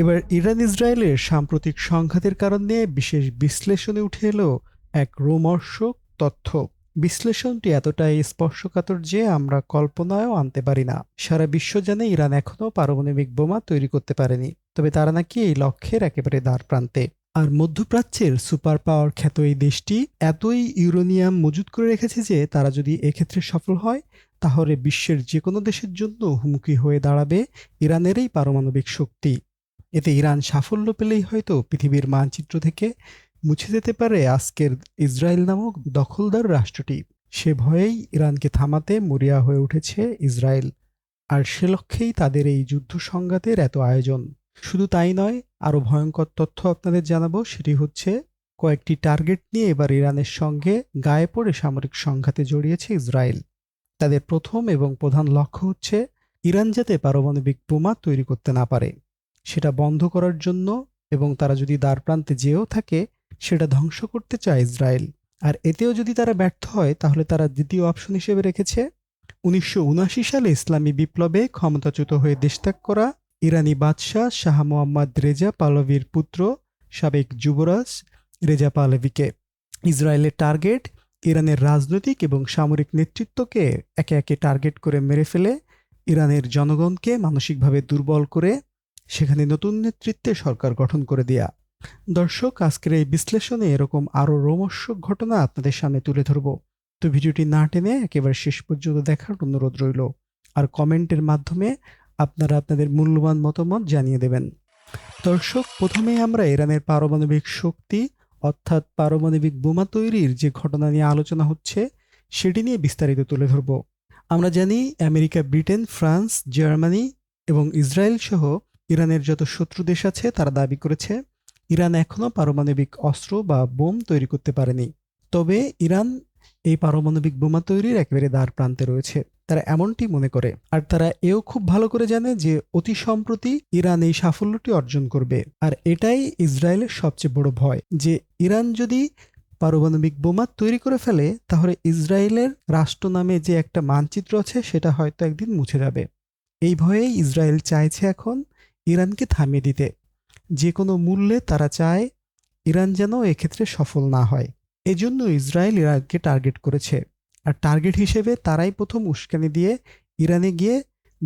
এবার ইরান ইসরায়েলের সাম্প্রতিক সংঘাতের কারণে বিশেষ বিশ্লেষণে উঠে এলো এক রোমর্ষক তথ্য। বিশ্লেষণটি এতটাই স্পর্শকাতর যে আমরা কল্পনায়ও আনতে পারি না। সারা বিশ্ব জানে ইরান এখনও পারমাণবিক বোমা তৈরি করতে পারেনি, তবে তারা নাকি এই লক্ষ্যের একেবারে দ্বার প্রান্তে। আর মধ্যপ্রাচ্যের সুপার পাওয়ার খ্যাত এই দেশটি এতই ইউরোনিয়াম মজুত করে রেখেছে যে তারা যদি এক্ষেত্রে সফল হয়, তাহলে বিশ্বের যে কোনো দেশের জন্য হুমকি হয়ে দাঁড়াবে ইরানের এই পারমাণবিক শক্তি। এতে ইরান সাফল্য পেলেই হয়তো পৃথিবীর মানচিত্র থেকে মুছে যেতে পারে আজকের ইসরায়েল নামক দখলদার রাষ্ট্রটি। সে ভয়েই ইরানকে থামাতে মরিয়া হয়ে উঠেছে ইসরায়েল, আর সে লক্ষ্যেই তাদের এই যুদ্ধ সংঘাতের এত আয়োজন। শুধু তাই নয়, আরও ভয়ঙ্কর তথ্য আপনাদের জানাব, সেটি হচ্ছে কয়েকটি টার্গেট নিয়ে এবার ইরানের সঙ্গে গায়ে পড়ে সামরিক সংঘাতে জড়িয়েছে ইসরায়েল। তাদের প্রথম এবং প্রধান লক্ষ্য হচ্ছে ইরান যাতে পারমাণবিক বোমা তৈরি করতে না পারে। সেটা বন্ধ করার জন্য এবং তারা যদি দ্বার প্রান্তে যেও থাকে, সেটা ধ্বংস করতে চায় ইসরায়েল। আর এতেও যদি তারা ব্যর্থ হয়, তাহলে তারা দ্বিতীয় অপশন হিসেবে রেখেছে, উনিশশো সালে ইসলামী বিপ্লবে ক্ষমতাচ্যুত হয়ে দেশত্যাগ করা ইরানি বাদশাহ শাহ মোহাম্মদ রেজা পালভির পুত্র সাবেক যুবরাজ রেজা পালভিকে ইসরায়েলের টার্গেট ইরানের রাজনৈতিক এবং সামরিক নেতৃত্বকে একে একে টার্গেট করে মেরে ফেলে, ইরানের জনগণকে মানসিকভাবে দুর্বল করে সেখানে নতুন নেতৃত্বে সরকার গঠন করে দেয়া। দর্শক, আজকের এই বিশ্লেষণে এরকম আরও রোমর্শক ঘটনা আপনাদের সামনে তুলে ধরব। তো ভিডিওটি না টেনে একেবারে শেষ পর্যন্ত দেখার অনুরোধ রইল। আর কমেন্টের মাধ্যমে আপনারা আপনাদের মূল্যবান মতামত জানিয়ে দেবেন। দর্শক, প্রথমে আমরা ইরানের পারমাণবিক শক্তি, অর্থাৎ পারমাণবিক বোমা তৈরির যে ঘটনা নিয়ে আলোচনা হচ্ছে, সেটি নিয়ে বিস্তারিত তুলে ধরব। আমরা জানি, আমেরিকা, ব্রিটেন, ফ্রান্স, জার্মানি এবং ইসরায়েল সহ ইরানের যত শত্রু দেশ আছে, তারা দাবি করেছে, ইরান এখনও পারমাণবিক অস্ত্র বা বোম তৈরি করতে পারেনি। তবে ইরান এই পারমাণবিক বোমা তৈরির একেবারে দ্বার প্রান্তে রয়েছে। তারা এমনটি মনে করে। আর তারা এও খুব ভালো করে জানে যে, অতি সম্প্রতি ইরান এই সাফল্যটি অর্জন করবে। আর এটাই ইসরায়েলের সবচেয়ে বড় ভয়, যে ইরান যদি পারমাণবিক বোমা তৈরি করে ফেলে, তাহলে ইসরায়েলের রাষ্ট্র নামে যে একটা মানচিত্র আছে, সেটা হয়তো একদিন মুছে যাবে। এই ভয়েই ইসরায়েল চাইছে এখন ইরানকে থামিয়ে দিতে। যে কোনো মূল্যে তারা চায় ইরান যেন এক্ষেত্রে সফল না হয়। এজন্য ইসরায়েল ইরানকে টার্গেট করেছে। আর টার্গেট হিসেবে তারাই প্রথম উস্কানি দিয়ে ইরানে গিয়ে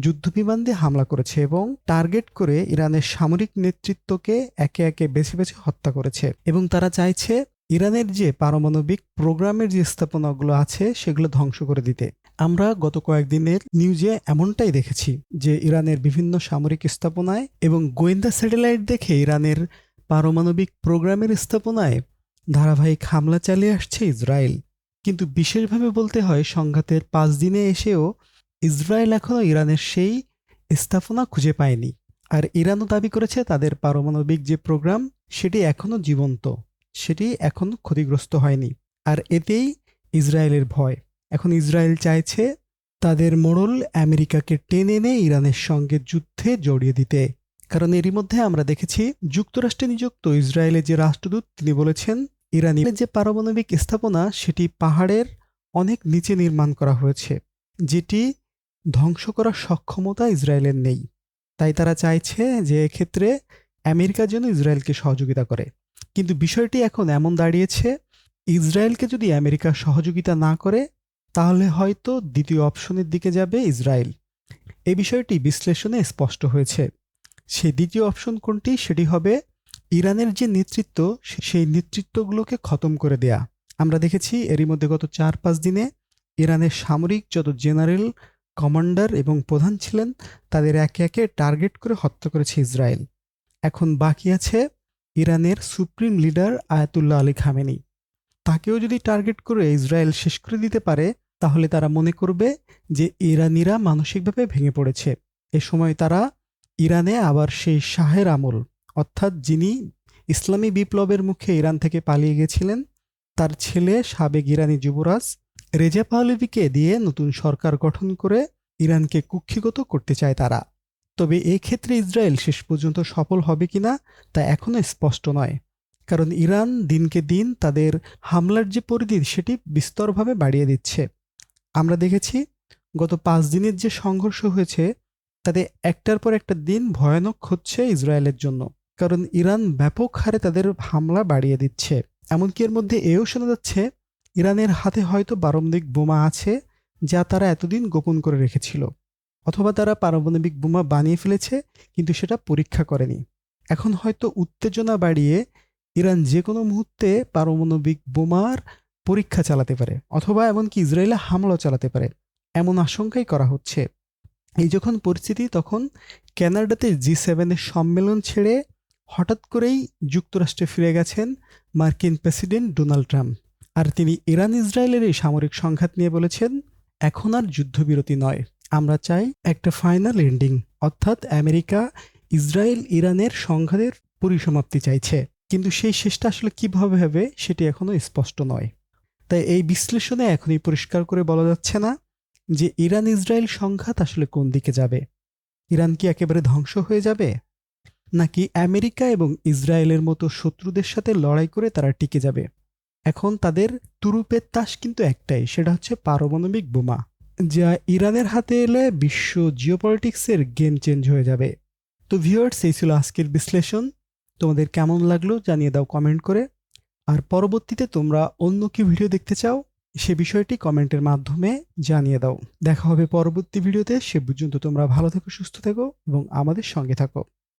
যুদ্ধবিমান দিয়ে হামলা করেছে এবং টার্গেট করে ইরানের সামরিক নেতৃত্বকে একে একে বেছে বেছে হত্যা করেছে। এবং তারা চাইছে ইরানের যে পারমাণবিক প্রোগ্রামের যে স্থাপনাগুলো আছে সেগুলো ধ্বংস করে দিতে। আমরা গত কয়েকদিনের নিউজে এমনটাই দেখেছি যে ইরানের বিভিন্ন সামরিক স্থাপনায় এবং গোয়েন্দা স্যাটেলাইট দেখে ইরানের পারমাণবিক প্রোগ্রামের স্থাপনায় ধারাবাহিক হামলা চালিয়ে আসছে ইসরায়েল। কিন্তু বিশেষভাবে বলতে হয় সংঘাতের পাঁচ দিনে এসেও ইসরায়েল এখনও ইরানের সেই স্থাপনা খুঁজে পায়নি। আর ইরানও দাবি করেছে তাদের পারমাণবিক যে প্রোগ্রাম, সেটি এখনও জীবন্ত। সেটি এখনও ক্ষতিগ্রস্ত হয়নি। আর এতেই ইসরায়েলের ভয়। এখন ইসরায়েল চাইছে তাদের মোড়ল আমেরিকাকে টেনে এনে ইরানের সঙ্গে যুদ্ধে জড়িয়ে দিতে। কারণ এরই মধ্যে আমরা দেখেছি, যুক্তরাষ্ট্রে নিযুক্ত ইসরায়েলের যে রাষ্ট্রদূত, তিনি বলেছেন, ইরানের যে পারমাণবিক স্থাপনা, সেটি পাহাড়ের অনেক নিচে নির্মাণ করা হয়েছে, যেটি ধ্বংস করার সক্ষমতা ইসরায়েলের নেই। তাই তারা চাইছে যে এক্ষেত্রে আমেরিকা যেন ইসরায়েলকে সহযোগিতা করে। কিন্তু বিষয়টি এখন এমন দাঁড়িয়েছে, ইসরায়েলকে যদি আমেরিকা সহযোগিতা না করে তাহলে হয়তো দ্বিতীয় অপশনের দিকে যাবে ইসরায়েল। এ বিষয়টি বিশ্লেষণে স্পষ্ট হয়েছে। সেই দ্বিতীয় অপশন কোনটি সেটি হবে ইরানের যে নেতৃত্ব সেই নেতৃত্বগুলোকে খতম করে দেয়া। আমরা দেখেছি এরই মধ্যে গত চার পাঁচ দিনে ইরানের সামরিক যত জেনারেল, কমান্ডার এবং প্রধান ছিলেন, তাদের একে একে টার্গেট করে হত্যা করেছে ইসরায়েল। এখন বাকি আছে ইরানের supreme leader Ayatollah Ali Khamenei. তাকেও যদি টার্গেট করে ইসরায়েল শেষ করে দিতে পারে তাহলে তারা মনে করবে যে ইরানিরা মানসিকভাবে ভেঙে পড়েছে। এ সময় তারা ইরানে আবার সেই শাহের আমল, অর্থাৎ যিনি ইসলামী বিপ্লবের মুখে ইরান থেকে পালিয়ে গেছিলেন, তার ছেলে সাবেক ইরানি যুবরাজ রেজা পাহলেভিকে দিয়ে নতুন সরকার গঠন করে ইরানকে কুক্ষিগত করতে চায় তারা। তবে ক্ষেত্রে ইসরায়েল শেষ পর্যন্ত সফল হবে কিনা তা এখনও স্পষ্ট নয়, কারণ ইরান দিনকে দিন তাদের হামলার যে পরিধি, সেটি বিস্তরভাবে বাড়িয়ে দিচ্ছে। আমরা দেখেছি গত পাঁচ দিনের যে সংঘর্ষ হয়েছে, তাতে একটার পর একটা দিন ভয়ানক হচ্ছে ইসরায়েলের জন্য। কারণ ইরান ব্যাপক হারে তাদের হামলা বাড়িয়ে দিচ্ছে। এমনকি এর মধ্যে এও শোনা যাচ্ছে, ইরানের হাতে হয়তো পারমাণবিক বোমা আছে, যা তারা এতদিন গোপন করে রেখেছিল। অথবা তারা পারমাণবিক বোমা বানিয়ে ফেলেছে, কিন্তু সেটা পরীক্ষা করেনি। এখন হয়তো উত্তেজনা বাড়িয়ে ইরান যে কোনো মুহূর্তে পারমাণবিক বোমার পরীক্ষা চালাতে পারে, অথবা এমনকি ইসরায়েলে হামলা চালাতে পারে, এমন আশঙ্কাই করা হচ্ছে। এই যখন পরিস্থিতি, তখন ক্যানাডাতে জি সেভেনের সম্মেলন ছেড়ে হঠাৎ করেই যুক্তরাষ্ট্রে ফিরে গেছেন মার্কিন প্রেসিডেন্ট ডোনাল্ড ট্রাম্প। আর তিনি ইরান ইসরায়েলের এই সামরিক সংঘাত নিয়ে বলেছেন, এখন আর যুদ্ধবিরতি নয়। আমরা চাই একটা ফাইনাল এন্ডিং। অর্থাৎ আমেরিকা ইসরায়েল ইরানের সংঘাতের পরিসমাপ্তি চাইছে। কিন্তু সেই শেষটা আসলে কীভাবে হবে, সেটি এখনও স্পষ্ট নয়। তাই এই বিশ্লেষণে এখনই পরিষ্কার করে বলা যাচ্ছে না যে ইরান ইসরায়েল সংঘাত আসলে কোন দিকে যাবে। ইরান কি একেবারে ধ্বংস হয়ে যাবে? নাকি আমেরিকা এবং ইসরায়েলের মতো শত্রুদের সাথে লড়াই করে তারা টিকে যাবে? এখন তাদের তুরুপের তাস কিন্তু একটাই, সেটা হচ্ছে পারমাণবিক বোমা, যা ইরানের হাতে এলে বিশ্ব জিওপলিটিক্সের গেম চেঞ্জ হয়ে যাবে। তো ভিউয়ার্স, এই ছিল আজকের বিশ্লেষণ। তোমাদের কেমন লাগল জানিয়ে দাও কমেন্ট করে। আর পরবর্তীতে তোমরা অন্য কি ভিডিও দেখতে চাও, সে বিষয়টি কমেন্টের মাধ্যমে জানিয়ে দাও। দেখা হবে পরবর্তী ভিডিওতে, সে পর্যন্ত তোমরা ভালো থেকো, সুস্থ থেকো এবং আমাদের সঙ্গে থাকো।